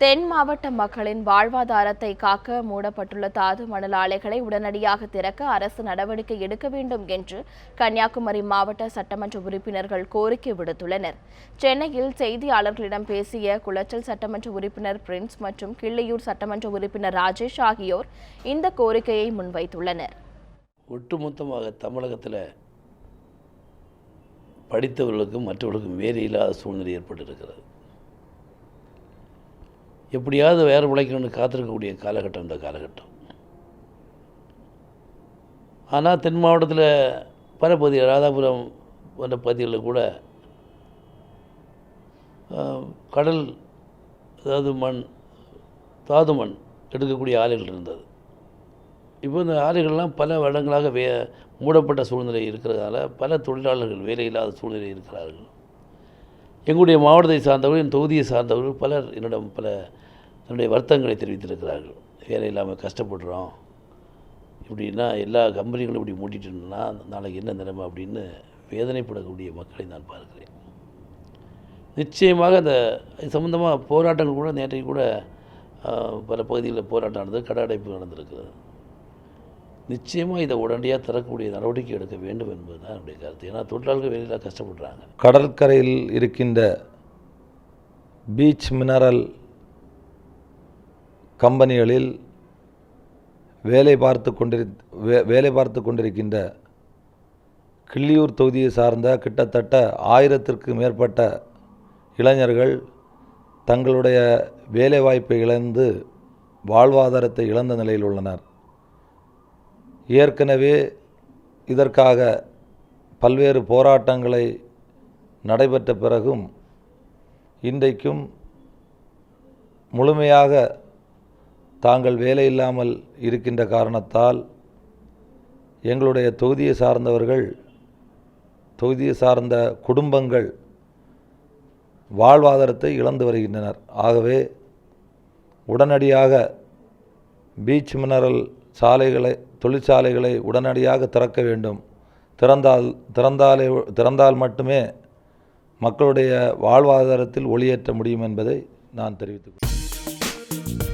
தென் மாவட்ட மக்களின் வாழ்வாதாரத்தை காக்க மூடப்பட்டுள்ள தாது மணல் ஆலைகளை உடனடியாக திறக்க அரசு நடவடிக்கை எடுக்க வேண்டும் என்று கன்னியாகுமரி மாவட்ட சட்டமன்ற உறுப்பினர்கள் கோரிக்கை விடுத்துள்ளனர். சென்னையில் செய்தியாளர்களிடம் பேசிய குளச்சல் சட்டமன்ற உறுப்பினர் பிரின்ஸ் மற்றும் கிள்ளியூர் சட்டமன்ற உறுப்பினர் ராஜேஷ் ஆகியோர் இந்த கோரிக்கையை முன்வைத்துள்ளனர். ஒட்டுமொத்தமாக தமிழகத்தில் படித்தவர்களுக்கும் மற்றவர்களுக்கும் வேறு இல்லாத சூழ்நிலை ஏற்பட்டிருக்கிறது. எப்படியாவது வேறு பிழைக்கணும்னு காத்திருக்கக்கூடிய காலகட்டம் இந்த காலகட்டம். ஆனால் தென் மாவட்டத்தில் பல பகுதி ராதாபுரம் போன்ற பகுதிகளில் கூட கடல் அதாவது மண் தாது மண் எடுக்கக்கூடிய ஆலைகள் இருந்தது. இப்போ இந்த ஆலைகள்லாம் பல வருடங்களாக வே மூடப்பட்ட சூழ்நிலை இருக்கிறதால பல தொழிலாளர்கள் வேலை இல்லாத சூழ்நிலை இருக்கிறார்கள். எங்களுடைய மாவட்டத்தை சார்ந்தவர்கள் என் தொகுதியை சார்ந்தவர்கள் பலர் என்னிடம் பல தன்னுடைய வருத்தங்களை தெரிவித்திருக்கிறார்கள். வேலை இல்லாமல் கஷ்டப்படுறோம். இப்படின்னா எல்லா கம்பெனிகளும் இப்படி மூட்டிட்டுனா நாளைக்கு என்ன நிலைமை அப்படின்னு வேதனைப்படக்கூடிய மக்களை நான் பார்க்கிறேன். நிச்சயமாக அந்த இது சம்மந்தமாக போராட்டங்கள் கூட நேற்றைக்கு கூட பல பகுதிகளில் போராட்டம் நடந்தது கடை அடைப்பு நடந்திருக்கிறது. நிச்சயமாக இதை உடனடியாக தரக்கூடிய நடவடிக்கை எடுக்க வேண்டும் என்பது தான் என்னுடைய கருத்து. ஏன்னா தொழிலாளர்கள் வெளியில் கஷ்டப்படுறாங்க. கடற்கரையில் இருக்கின்ற பீச் மினரல் கம்பெனிகளில் வேலை பார்த்து கொண்டிரு வே வேலை பார்த்து கொண்டிருக்கின்ற கிள்ளியூர் தொகுதியை சார்ந்த கிட்டத்தட்ட ஆயிரத்திற்கு மேற்பட்ட இளைஞர்கள் தங்களுடைய வேலைவாய்ப்பை இழந்து வாழ்வாதாரத்தை இழந்த நிலையில் உள்ளனர். ஏற்கனவே இதற்காக பல்வேறு போராட்டங்களை நடைபெற்ற பிறகும் இன்றைக்கும் முழுமையாக தாங்கள் வேலை இல்லாமல் இருக்கின்ற காரணத்தால் எங்களுடைய தொகுதியை சார்ந்தவர்கள் தொகுதியை சார்ந்த குடும்பங்கள் வாழ்வாதாரத்தை இழந்து வருகின்றனர். ஆகவே உடனடியாக பீச் மினரல் சாலைகளை தொழிற்சாலைகளை உடனடியாக திறக்க வேண்டும். திறந்தால் திறந்தாலே திறந்தால் மட்டுமே மக்களுடைய வாழ்வாதாரத்தில் ஒளியேற்ற முடியும் என்பதை நான் தெரிவித்துக் கொள்கிறேன்.